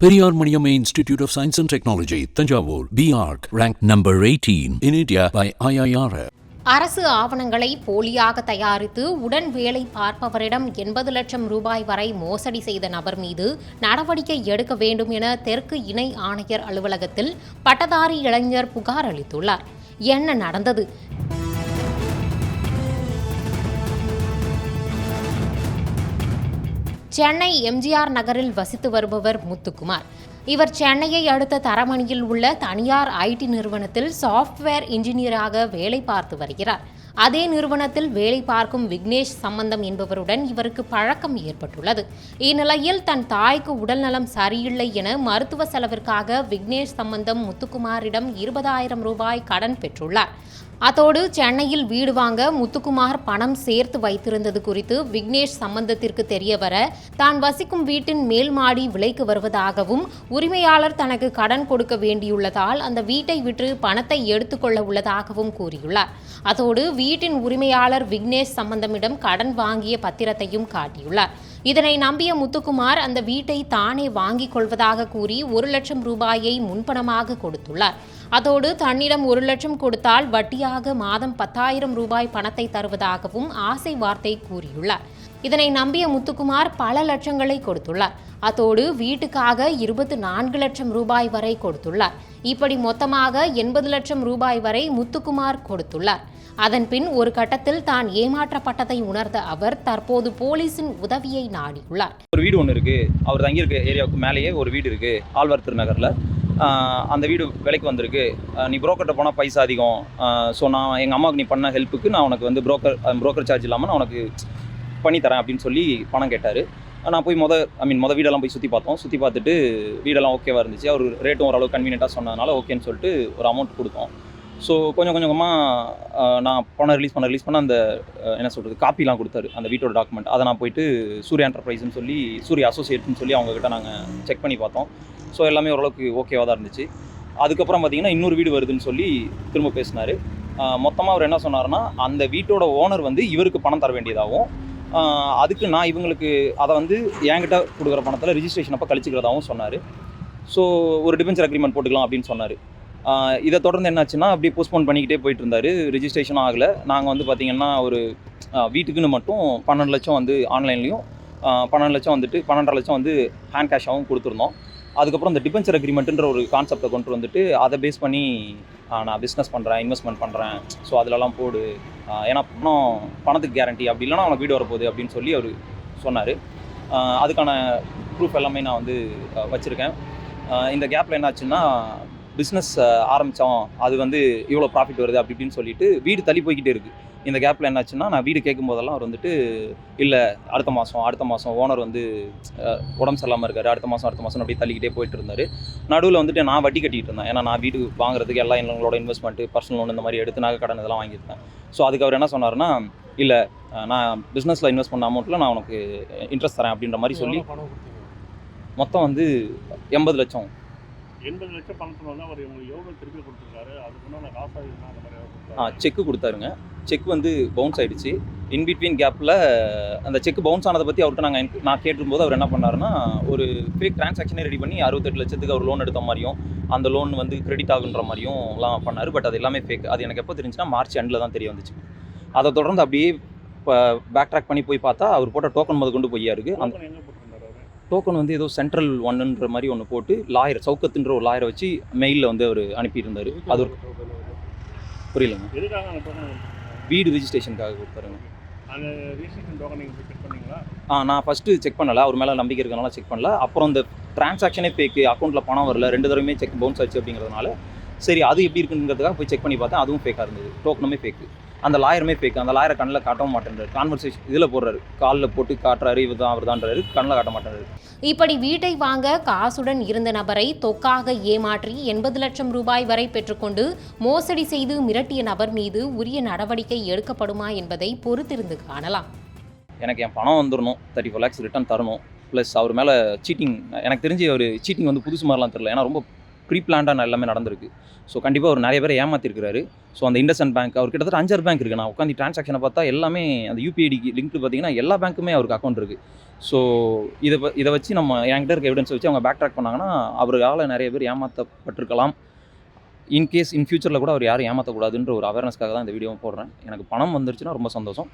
Periyar Maniamma Institute of Science and Technology, Tanjavur, BARC, ranked number 18 in India by IIRF. அரசு ஆவணங்களை போலியாக தயாரித்து உடன் வேலை பார்ப்பவரிடம் எண்பது லட்சம் ரூபாய் வரை மோசடி செய்த நபர் மீது நடவடிக்கை எடுக்க வேண்டும் என தெற்கு இணை ஆணையர் அலுவலகத்தில் பட்டதாரி இளைஞர் புகார் அளித்துள்ளார் என்ன நடந்தது சென்னை எம்ஜிஆர் நகரில் வசித்து வருபவர் முத்துக்குமார். இவர் சென்னையை அடுத்த தரமணியில் உள்ள தனியார் ஐடி நிறுவனத்தில் சாஃப்ட்வேர் இன்ஜினியராக வேலை பார்த்து வருகிறார். அதே நிறுவனத்தில் வேலை பார்க்கும் விக்னேஷ் சம்பந்தம் என்பவருடன் இவருக்கு பழக்கம் ஏற்பட்டுள்ளது. இந்நிலையில் தன் தாய்க்கு உடல்நலம் சரியில்லை என மருத்துவ செலவிற்காக விக்னேஷ் சம்பந்தம் முத்துக்குமாரிடம் இருபதாயிரம் ரூபாய் கடன் பெற்றுள்ளார். அதோடு சென்னையில் வீடு வாங்க முத்துக்குமார் பணம் சேர்த்து வைத்திருந்தது குறித்து விக்னேஷ் சம்பந்தத்திற்கு தெரியவர தான் வசிக்கும் வீட்டின் மேல் மாடி விலைக்கு வருவதாகவும் உரிமையாளர் தனக்கு கடன் கொடுக்க வேண்டியுள்ளதால் அந்த வீட்டை விற்று பணத்தை எடுத்துக்கொள்ள உள்ளதாகவும் கூறியுள்ளார். அதோடு வீட்டின் உரிமையாளர் விக்னேஷ் சம்பந்தமிடம் கடன் வாங்கிய பத்திரத்தையும் காட்டியுள்ளார். இதனை நம்பிய முத்துக்குமார் அந்த வீட்டை தானே வாங்கிக் கொள்வதாக கூறி ஒரு லட்சம் ரூபாயை முன்பணமாக கொடுத்துள்ளார். அதோடு தன்னிடம் ஒரு லட்சம் கொடுத்தால் வட்டியாக மாதம் பத்தாயிரம் ரூபாய் பணத்தை தருவதாகவும் ஆசை வார்த்தை கூறியுள்ளார். இதனை நம்பிய முத்துக்குமார் பல லட்சங்களை கொடுத்துள்ளார். அதோடு வீட்டுக்காக இருபத்தி நான்கு லட்சம் ரூபாய் வரை கொடுத்துள்ளார். இப்படி மொத்தமாக எண்பது லட்சம் ரூபாய் வரை முத்துக்குமார் கொடுத்துள்ளார். அதன் பின் ஒரு கட்டத்தில் தான் ஏமாற்றப்பட்டதை உணர்ந்த அவர் தற்போது போலீசின் உதவியை நாடியுள்ளார். ஒரு வீடு ஒன்று இருக்கு. அவர் தங்கியிருக்க ஏரியாவுக்கு மேலேயே ஒரு வீடு இருக்கு. ஆழ்வார் திருநகர்ல. அந்த வீடு விலைக்கு வந்திருக்கு. நீ புரோக்கர்கிட்ட போனால் பைசா அதிகம். ஸோ நான் எங்கள் அம்மாவுக்கு நீ பண்ண ஹெல்ப்புக்கு நான் உனக்கு வந்து புரோக்கர் புரோக்கர் சார்ஜ் இல்லாமல் நான் உனக்கு பண்ணி தரேன் அப்படின்னு சொல்லி பணம் கேட்டார். நான் போய் மொதல் ஐ மீன் மொதல் வீடெல்லாம் போய் சுற்றி பார்த்தோம். சுற்றி பார்த்துட்டு வீடெல்லாம் ஓகேவாக இருந்துச்சு. அவர் ரேட்டும் ஓரளவு கன்வீனியண்ட்டாக சொன்னதுனால ஓகேன்னு சொல்லிட்டு ஒரு அமௌண்ட் கொடுத்தோம். ஸோ கொஞ்சம் கொஞ்சமாக நான் பணம் ரிலீஸ் பண்ண ரிலீஸ் பண்ண அந்த என்ன சொல்கிறது காப்பிலாம் கொடுத்தாரு. அந்த வீட்டோட டாக்குமெண்ட் அதை நான் போயிட்டு சூர்யா என்டர்பிரைஸ்னு சொல்லி சூர்யா அசோசியேட்னு சொல்லி அவங்கக்கிட்ட நாங்கள் செக் பண்ணி பார்த்தோம். ஸோ எல்லாமே ஓரளவுக்கு ஓகேவாக தான் இருந்துச்சு. அதுக்கப்புறம் பார்த்தீங்கன்னா இன்னொரு வீடு வருதுன்னு சொல்லி திரும்ப பேசினார். மொத்தமாக அவர் என்ன சொன்னார்னா அந்த வீட்டோட ஓனர் வந்து இவருக்கு பணம் தர வேண்டியதாகவும் அதுக்கு நான் இவங்களுக்கு அதை வந்து என்கிட்ட கொடுக்குற பணத்தில் ரிஜிஸ்ட்ரேஷன் அப்போ கழிச்சிக்கிறதாகவும் சொன்னார். ஸோ ஒரு டிபென்ச்சர் அக்ரிமெண்ட் போட்டுக்கலாம் அப்படின்னு சொன்னார். இதை தொடர்ந்து என்னாச்சுன்னா அப்படியே போஸ்ட்போன் பண்ணிக்கிட்டே போயிட்டு இருந்தார் ரிஜிஸ்ட்ரேஷன் ஆகலை. நாங்கள் வந்து பார்த்திங்கன்னா ஒரு வீட்டுக்குன்னு மட்டும் பன்னெண்டு லட்சம் வந்து ஆன்லைன்லேயும் பன்னெண்டு லட்சம் வந்துட்டு பன்னெண்டரை லட்சம் வந்து ஹேண்ட் கேஷாகவும் கொடுத்துருந்தோம். அதுக்கப்புறம் இந்த டிபென்ச்சர் அக்ரிமெண்ட்டுன்ற ஒரு கான்செப்டை கொண்டு வந்துட்டு அதை பேஸ் பண்ணி நான் பிஸ்னஸ் பண்ணுறேன் இன்வெஸ்ட்மெண்ட் பண்ணுறேன் ஸோ அதிலலாம் போடு. ஏன்னா பணம் பணத்துக்கு கேரண்டி அப்படி இல்லைனா அவனுக்கு வீடு வரப்போகுது அப்படின்னு சொல்லி அவர் சொன்னார். அதுக்கான ப்ரூஃப் எல்லாமே நான் வந்து வச்சுருக்கேன். இந்த கேப்பில் என்னாச்சுன்னா பிஸ்னஸ் ஆரம்பித்தோம் அது வந்து இவ்வளோ ப்ராஃபிட் வருது அப்படி இப்படின்னு சொல்லிட்டு வீடு தள்ளி போய்கிட்டே இருக்குது இந்த கேப்பில் என்னாச்சுன்னா நான் வீடு கேட்கும் போதெல்லாம் அவர் வந்துட்டு இல்லை அடுத்த மாதம் அடுத்த மாதம் ஓனர் வந்து உடம்பு சரியில்லாமல் இருக்காரு. அடுத்த மாதம் அடுத்த மாதம் அப்படியே தள்ளிக்கிட்டே போயிட்டு இருந்தார். நடுவில் வந்துட்டு நான் வட்டி கட்டிட்டு இருந்தேன். ஏன்னா நான் வீடு வாங்குறதுக்கு எல்லாம் எங்களோட இன்வெஸ்ட்மெண்ட்டு பர்சனல் லோன் இந்த மாதிரி எடுத்து நகை கடன் இதெல்லாம் வாங்கியிருந்தேன் ஸோ அதுக்கு அவர் என்ன சொன்னார்னா இல்லை நான் பிஸ்னஸில் இன்வெஸ்ட் பண்ண அமௌண்ட்டில் நான் உனக்கு இன்ட்ரெஸ்ட் தரேன் அப்படின்ற மாதிரி சொல்லி மொத்தம் வந்து எண்பது லட்சம். எண்பது லட்சம் பணத்தில் வந்து அவர் உங்களுக்கு எவ்வளோ திருப்பி கொடுத்துருக்காரு? அதுக்கு நான் காசு ஆகுதுன்னா அந்த மாதிரி ஆ? செக்கு கொடுத்தாருங்க. செக் வந்து பவுன்ஸ் ஆயிடுச்சு. இன் பிட்வீன் கேப்பில் அந்த செக் பவுன்ஸ் ஆனதை பற்றி அவர்கிட்ட நாங்கள் நான் கேட்டிருக்கும்போது அவர் என்ன பண்ணாருன்னா ஒரு ஃபேக் டிரான்சாக்ஷனே ரெடி பண்ணி அறுபத்தெட்டு லட்சத்துக்கு அவர் லோன் எடுத்த மாதிரியும் அந்த லோன் வந்து கிரெடிட் ஆகுன்ற மாதிரியும் எல்லாம் பண்ணார். பட் அது எல்லாமே ஃபேக் அது எனக்கு எப்போ தெரிஞ்சுன்னா மார்ச் எண்டில் தான் தெரிய வந்துச்சு. அதை தொடர்ந்து அப்படியே இப்போ பேக் ட்ராக் பண்ணி போய் பார்த்தா அவர் போட்ட டோக்கன் முத கொண்டு போய்யா இருக்குது அந்த டோக்கன் வந்து ஏதோ சென்ட்ரல் ஒன்னுன்ற மாதிரி ஒன்று போட்டு லாயர் சவுக்கத்துன்ற ஒரு லாயரை வச்சு மெயிலில் வந்து அவர் அனுப்பியிருந்தார். அது ஒரு? புரியலங்க. அந்த வீடு ரிஜிஸ்ட்ரேஷனுக்காக கொடுத்தாருங்க. அந்த ஆ நான் ஃபஸ்ட்டு செக் பண்ணல. அவர் மேலே நம்பிக்கை இருக்கனால செக் பண்ணல. அப்புறம் இந்த டிரான்சாக்ஷனே ஃபேக்கு அக்கௌண்ட்டில் பணம் வரல. ரெண்டு தடவையுமே செக் பவுன்ஸ் ஆச்சு அப்படிங்கிறதுனால சரி அது எப்படி இருக்குங்கிறதுக்காக போய் செக் பண்ணி பார்த்தேன். அதுவும் ஃபேக்காக இருந்தது. டோக்கனுமே ஃபேக்கு அந்த லாயருமே ஃபேக்கு அந்த லாயரை கண்ணில் காட்டவும் மாட்டேன்றாரு. கான்வர்சேஷன் இதில் போடுறாரு. காலில் போட்டு காட்டுறாரு இவர் தான் அவர் தான்றாரு கண்ணில் காட்ட மாட்டேறாரு இப்படி வீட்டை வாங்க காசுடன் இருந்த நபரை தொக்காக ஏமாற்றி எண்பது லட்சம் ரூபாய் வரை பெற்றுக்கொண்டு மோசடி செய்து மிரட்டிய நபர் மீது உரிய நடவடிக்கை எடுக்கப்படுமா என்பதை பொறுத்திருந்து காணலாம். எனக்கு என் பணம் வந்துடணும் தேர்ட்டி ஃபோர் லேக்ஸ் ரிட்டர்ன் தரணும். ப்ளஸ் அவர் மேலே சீட்டிங் எனக்கு தெரிஞ்சு அவர் சீட்டிங் வந்து புதுசு மாதிரிலாம் தெரில ஏன்னா ரொம்ப ப்ரீ பிளான்டாக எல்லாமே நடந்திருக்கு. ஸோ கண்டிப்பாக அவர் நிறைய பேர் ஏமாத்திருக்கிறாரு. ஸோ அந்த இண்டஸ்இண்ட் பேங்க் அவர் கிட்டத்தட்ட அஞ்சாறு பேங்க் இருக்குது நான் உட்காந்து டிரான்சாக்ஷனை பார்த்தா எல்லாமே அந்த யூபிஐடிக்கு லிங்க்டு பார்த்தீங்கன்னா எல்லா பேங்க்குமே அவருக்கு அக்கௌண்ட் இருக்குது ஸோ இதை ப- இதை வச்சு நம்ம என்கிட்ட இருக்க எவிடன்ஸ் வச்சு அவங்க பேக் ட்ராக் பண்ணாங்கன்னா அவரால் நிறைய பேர் ஏமாற்றப்பட்டிருக்கலாம் இன்கேஸ் இன் ஃபியூச்சரில் கூட அவர் யாரும் ஏமாற்றக்கூடாதுன்ற ஒரு அவேர்னஸ்க்காக தான் இந்த வீடியோவை போடுறேன். எனக்கு பணம் வந்துருச்சுன்னா ரொம்ப சந்தோஷம்.